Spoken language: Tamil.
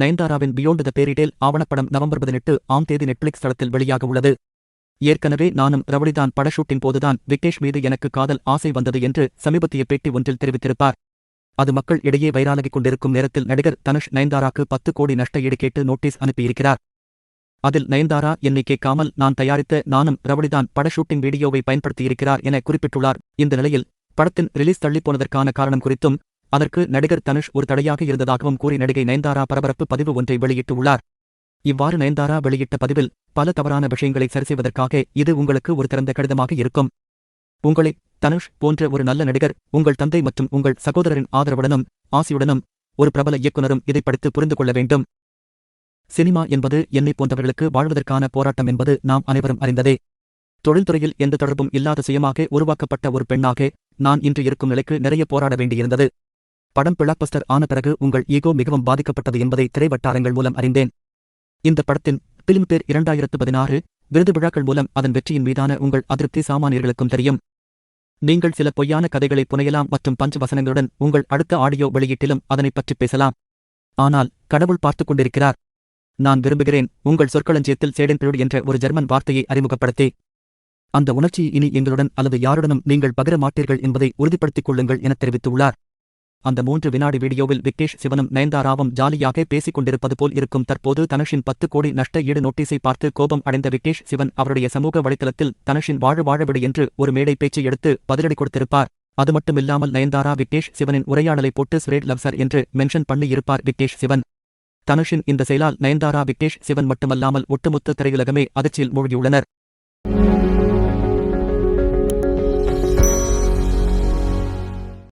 நயன்தாராவின் பியோண்ட் த பேரிடேல் ஆவணப்படம் நவம்பர் பதினெட்டு ஆம் தேதி நெட்ஃபிளிக்ஸ் தளத்தில் வெளியாக உள்ளது. ஏற்கனவே நானும் ரவடிதான் படஷூட்டின் போதுதான் விக்னேஷ் மீது எனக்கு காதல் ஆசை வந்தது என்று சமீபத்திய பேட்டி ஒன்றில் தெரிவித்திருப்பார். அது மக்கள் இடையே வைராலகிக் கொண்டிருக்கும் நேரத்தில் நடிகர் தனுஷ் நயன்தாராக்கு பத்து கோடி நஷ்ட ஈடு கேட்டு நோட்டீஸ் அனுப்பியிருக்கிறார். அதில் நயன்தாரா என்னை கேட்காமல் நான் தயாரித்த நானும் ரவடிதான் பட ஷூட்டிங் வீடியோவை பயன்படுத்தியிருக்கிறார் என குறிப்பிட்டுள்ளார். இந்த நிலையில் படத்தின் ரிலீஸ் தள்ளிப்போனதற்கான காரணம் குறித்தும் அதற்கு நடிகர் தனுஷ் ஒரு தடையாக இருந்ததாகவும் கூறி நடிகை நயன்தாரா பரபரப்பு பதிவு ஒன்றை வெளியிட்டுள்ளார். இவ்வாறு நயன்தாரா வெளியிட்ட பதிவில் பல தவறான விஷயங்களை சரிசெய்வதற்காக இது உங்களுக்கு ஒரு திறந்த கடிதமாக இருக்கும். உங்களை தனுஷ் போன்ற ஒரு நல்ல நடிகர் உங்கள் தந்தை மற்றும் உங்கள் சகோதரரின் ஆதரவுடனும் ஆசியுடனும் ஒரு பிரபல இயக்குனரும் இதை படித்து புரிந்து கொள்ள வேண்டும். சினிமா என்பது என்னை போன்றவர்களுக்கு வாழ்வதற்கான போராட்டம் என்பது நாம் அனைவரும் அறிந்ததே. தொழில்துறையில் எந்த தொடர்பும் இல்லாத சுயமாக உருவாக்கப்பட்ட ஒரு பெண்ணாக நான் இன்று இருக்கும் நிலைக்கு நிறைய போராட வேண்டியிருந்தது. படம் பிளாக்பஸ்டர் ஆன பிறகு உங்கள் ஈகோ மிகவும் பாதிக்கப்பட்டது என்பதை திரைவட்டாரங்கள் மூலம் அறிந்தேன். இந்த படத்தின் பிலிம்பேர் இரண்டாயிரத்து பதினாறு விருது விழாக்கள் மூலம் அதன் வெற்றியின் மீதான உங்கள் அதிருப்தி சாமானியர்களுக்கும் தெரியும். நீங்கள் சில பொய்யான கதைகளை புனையலாம் மற்றும் பஞ்ச வசனங்களுடன் உங்கள் அடுத்த ஆடியோ வெளியீட்டிலும் அதனைப் பற்றி பேசலாம். ஆனால் கடவுள் பார்த்துக் கொண்டிருக்கிறார். நான் விரும்புகிறேன் உங்கள் சொற்களஞ்சியத்தில் சேடென்பிழுட் என்ற ஒரு ஜெர்மன் வார்த்தையை அறிமுகப்படுத்தி. அந்த உணர்ச்சி இனி எங்களுடன் அல்லது யாருடனும் நீங்கள் பகிர மாட்டீர்கள் என்பதை உறுதிப்படுத்திக் கொள்ளுங்கள் என தெரிவித்துள்ளார். அந்த மூன்று வினாடி வீடியோவில் விக்னேஷ் சிவனும் நயன்தாராவும் ஜாலியாக பேசிக் கொண்டிருப்பது போல் இருக்கும். தற்போது தனுஷின் பத்து கோடி நஷ்ட ஈடு நோட்டீஸை பார்த்து கோபம் அடைந்த விக்னேஷ் சிவன் அவருடைய சமூக வலைத்தளத்தில் தனுஷின் வாழ வாழவிடு என்று ஒரு மேடை பேச்சை எடுத்து பதிலடி கொடுத்திருப்பார். அது மட்டுமில்லாமல் நயன்தாரா விக்னேஷ் சிவனின் உரையாடலை போட்டு ஸ்ரேட் லவ்சர் என்று மென்ஷன் பண்ணியிருப்பார் விக்னேஷ் சிவன். தனுஷின் இந்த செயலால் நயன்தாரா விக்னேஷ் சிவன் மட்டுமல்லாமல் ஒட்டுமொத்த திரையுலகமே அதிர்ச்சியில் மூழ்கியுள்ளனர்.